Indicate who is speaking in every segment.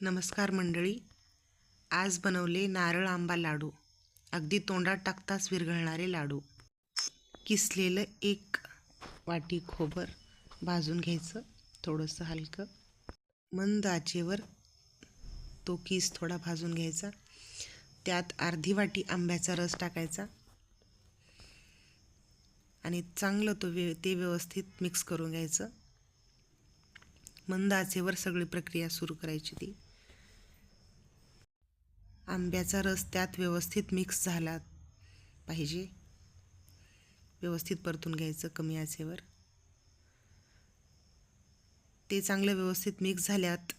Speaker 1: नमस्कार मंडळी. आज बनवले नारळ आंबा लाडू. अगदी तोंडात टाकताच विरघळणारे लाडू. किसलेलं एक वाटी खोबर भाजून घ्यायचं थोडंसं हलकं. मंद आचेवर तो किस थोडा भाजून घ्यायचा. त्यात अर्धी वाटी आंब्याचा रस टाकायचा. आणि चांगलं तो व्य ते व्यवस्थित मिक्स करून घ्यायचं. मंद आचेवर सगळी प्रक्रिया सुरू करायची ती. आंब्याचा रस त्यात व्यवस्थित मिक्स झाला पाहिजे. व्यवस्थित परतून घ्यायचं कमी आचेवर. ते चांगलं व्यवस्थित मिक्स झाल्यात.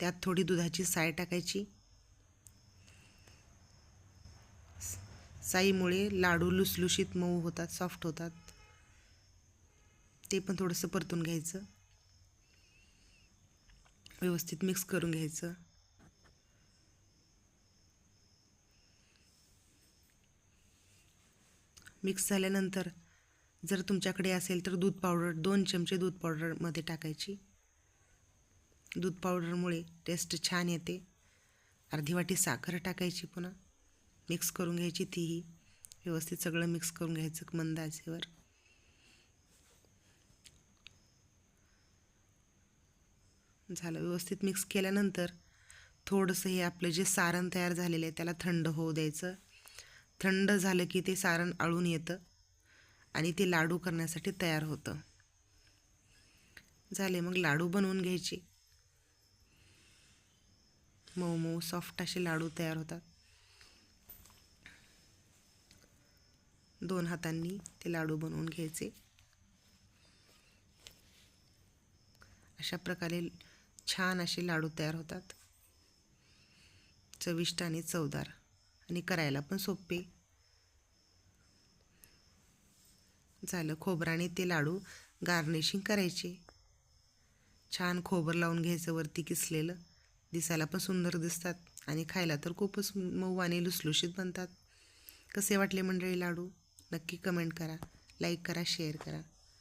Speaker 1: त्यात थोडी दुधाची साय टाकायची. साईमुळे लाडू लुसलुशीत मऊ होतात सॉफ्ट होतात. ते पण थोडंसं परतून घ्यायचं. व्यवस्थित मिक्स करून घ्यायचं. मिक्स झाल्यानंतर जर तुमच्याकडे असेल तर दूध पावडर दोन चमचे दूध पावडरमध्ये टाकायची. दूध पावडरमुळे टेस्ट छान येते. अर्धी वाटी साखर टाकायची पुन्हा. मिक्स करून घ्यायची तीही. व्यवस्थित सगळं मिक्स करून घ्यायचं मंद आचेवर. झालं. व्यवस्थित मिक्स केल्यानंतर थोडंसं हे आपलं जे सारण तयार झालेलं आहे त्याला थंड होऊ द्यायचं. थंड झालं की ते सारण आळून येतं आणि ते लाडू करण्यासाठी तयार होतं. झाले मग लाडू बनवून घ्यायचे. मऊ मऊ सॉफ्ट असे लाडू तयार होतात. दोन हातांनी ते लाडू बनवून घ्यायचे. अशा प्रकारे छान असे लाडू तयार होतात. चविष्ट आणि चवदार. आणि करायला पण सोपे. झालं खोबराने ते लाडू गार्निशिंग करायचे. छान खोबर लावून घ्यायचं वरती किसलेलं. दिसायला पण सुंदर दिसतात आणि खायला तर खूपच मऊ आणि लुसलुशीत बनतात. कसे वाटले मंडळी लाडू? नक्की कमेंट करा. लाईक करा शेअर करा.